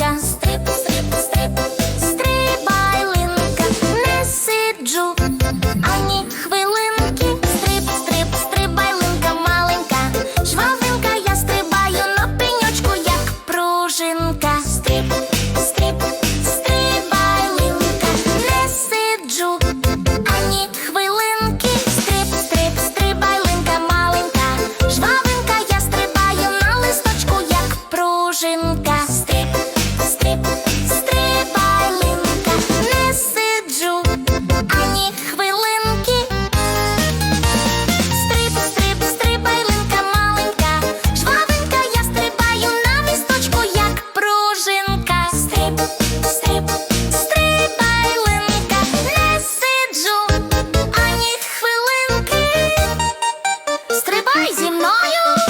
лилинка, стрип, стрип, стриб, стрибай, не сиджу, ані хвилинки, стриб, стриб, стрибайлинка маленька, жвавинка, я стрибаю на пеньочку, як пружинка. Стрип, стриб, стрибалинка, не сиджу, ані хвилинки, стриб, стриб, стрибайлинка маленька, жвавинка, я стрибаю на листочку, як пружинка. Давай зі мною.